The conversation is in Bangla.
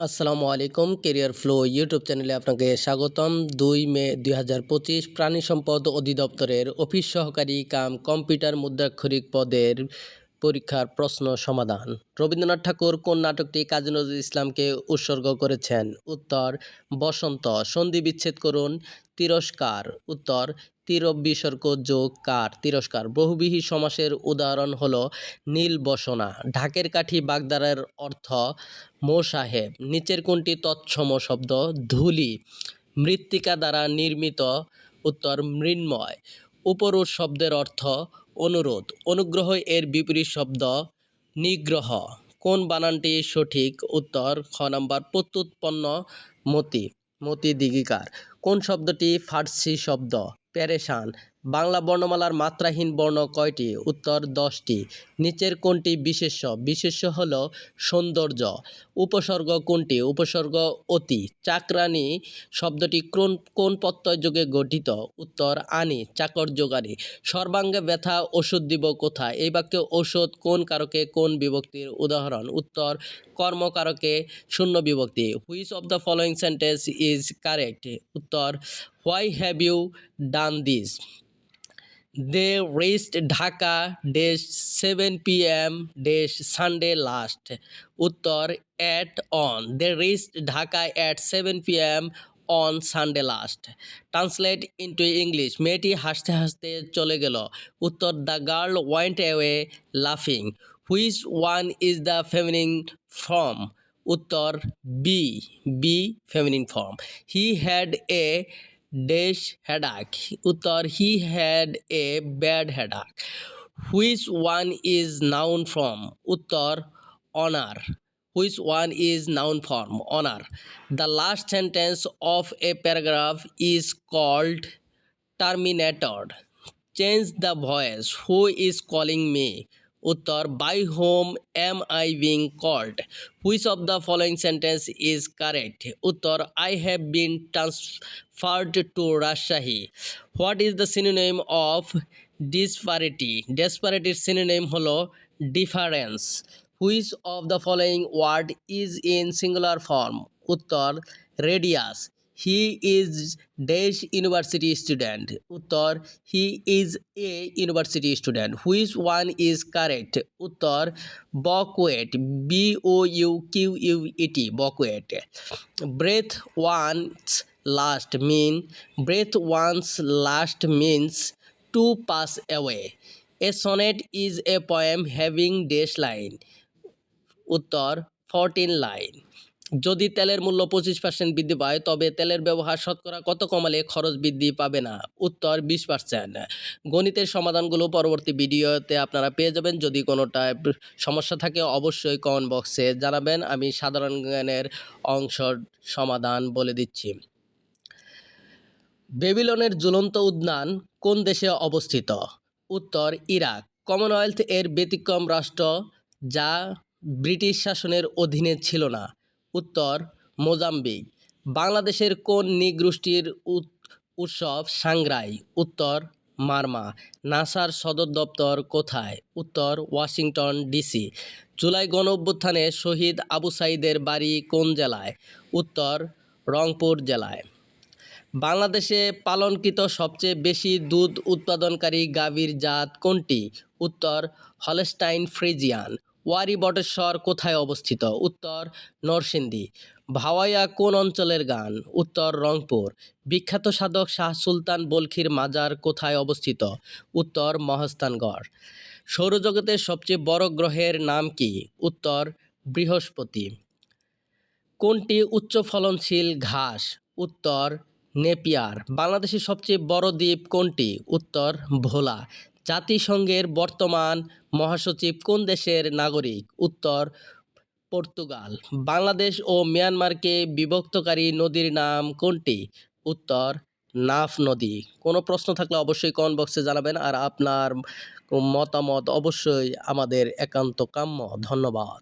আসসালামু আলাইকুম কেরিয়ার ফ্লো ইউটিউব চ্যানেলে আপনাকে স্বাগতম। দুই মে দুই হাজার পঁচিশ প্রাণী সম্পদ অধিদপ্তরের অফিস সহকারী কাম কম্পিউটার মুদ্রাক্ষরিক পদের পরীক্ষার প্রশ্ন সমাধান। রবীন্দ্রনাথ ঠাকুর কোন নাটকটি কাজী নজরুল ইসলামকে উৎসর্গ করেছেন? উত্তর, বসন্ত, সন্ধি বিচ্ছেদ করুন, তিরস্কার। উত্তর তীর বিসর্গ যোগ কার তিরস্কার। বহুবিহী সমাসের উদাহরণ হল নীল বসনা ঢাকের কাঠি বাগদারের অর্থ মো সাহেব নিচের কোনটি তৎসম শব্দ ধুলি। মৃত্তিকা দ্বারা নির্মিত উত্তর মৃন্ময়। উপরোধ শব্দের অর্থ অনুরোধ। অনুগ্রহ এর বিপরীত শব্দ নিগ্রহ। কোন বানানটি সঠিক? উত্তর খ নাম্বার প্রত্যুৎপন্ন মতি মতি দিগিকার। কোন শব্দটি ফার্সি শব্দ? প্যারেশান বাংলা বর্ণমালার মাত্রাহীন বর্ণ কয়টি? উত্তর দশটি। নিচের কোনটি বিশেষ্য? বিশেষ্য হল সৌন্দর্য। উপসর্গ কোনটি? উপসর্গ অতি। চাকরানি শব্দটি কোন কোন প্রত্যয় গঠিত? উত্তর আনি চাকর যোগানি সর্বাঙ্গে ব্যথা, ওষুধ দিব কোথায়? এই বাক্যে ঔষধ কোন কারকে কোন বিভক্তির উদাহরণ? উত্তর কর্মকারকে শূন্য বিভক্তি। Which of the following sentence is correct? উত্তর why have you done this they reached Dhaka dash seven P M dash Sunday last উত্তর at on they reached Dhaka at seven P M on Sunday last translate into English মেয়েটি হাসতে হাসতে চলে গেল। উত্তর দ্য গার্ল ওয়েন্ট অ্যাওয়ে লাফিং which one is the feminine form উত্তর B B feminine form he had a dash headache উত্তর he had a bad headache which one is noun form উত্তর honour which one is noun form honour the last sentence of a paragraph is called terminator change the voice who is calling me উত্তর by whom am I being called which of the following sentence is correct উত্তর I have been transferred to Rajshahi what is the synonym of disparity ডেসপারিটির synonym হলো difference which of the following word is in singular form উত্তর radius he is dash university student উত্তর he is a university student which one is correct উত্তর bouquet B O U Q U E T bouquet breath one's last mean breath one's last means to pass away a sonnet is a poem having dash line উত্তর ফোরটিন লাইন যদি তেলের মূল্য পঁচিশ পার্সেন্ট বৃদ্ধি পায়, তবে তেলের ব্যবহার শতকরা কত কমালে খরচ বৃদ্ধি পাবে না? উত্তর বিশ পার্সেন্ট গণিতের সমাধানগুলো পরবর্তী ভিডিওতে আপনারা পেয়ে যাবেন। যদি কোনোটা সমস্যা থাকে, অবশ্যই কমেন্ট বক্সে জানাবেন। আমি সাধারণ জ্ঞানের অংশ সমাধান বলে দিচ্ছি। বেবিলনের ঝুলন্ত উদ্যান কোন দেশে অবস্থিত? উত্তর, ইরাক। কমনওয়েলথ এর ব্যতিক্রম রাষ্ট্র যা ব্রিটিশ শাসনের অধীনে ছিল না। উত্তর মোজাম্বিক। বাংলাদেশের কোন নৃগোষ্ঠীর উৎসব সাংগ্রাই উত্তর মারমা। নাসার সদর দপ্তর কোথায়? উত্তর ওয়াশিংটন ডিসি। জুলাই গণ অভ্যুত্থানে শহীদ আবু সাইদের বাড়ি কোন জেলায়? উত্তর রংপুর জেলায়। বাংলাদেশে পালনকৃত সবচেয়ে বেশি দুধ উৎপাদনকারী গাভীর জাত কোনটি? উত্তর হলস্টাইন ফ্রিজিয়ান। ওয়ারি বটেশ্বর কোথায় অবস্থিত? উত্তর, নরসিংদী। ভাওয়াইয়া কোন অঞ্চলের গান? উত্তর, রংপুর। বিখ্যাত সাধক শাহ সুলতান বলখির মাজার কোথায় অবস্থিত? উত্তর, মহাস্থানগড়। সৌরজগতের সবচেয়ে বড় গ্রহের নাম কি? উত্তর, বৃহস্পতি। কোনটি উচ্চ ফলনশীল ঘাস? উত্তর, নেপিয়ার। বাংলাদেশের সবচেয়ে বড় দ্বীপ কোনটি? উত্তর, ভোলা। জাতিসংঘের বর্তমান মহাসচিব কোন দেশের নাগরিক? উত্তর, পর্তুগাল। বাংলাদেশ ও মিয়ানমারকে বিভক্তকারী নদীর নাম কোনটি? উত্তর, নাফ নদী। কোনো প্রশ্ন থাকলে অবশ্যই কমেন্ট বক্সে জানাবেন আর আপনার মতামত অবশ্যই আমাদের একান্ত কাম্য। ধন্যবাদ।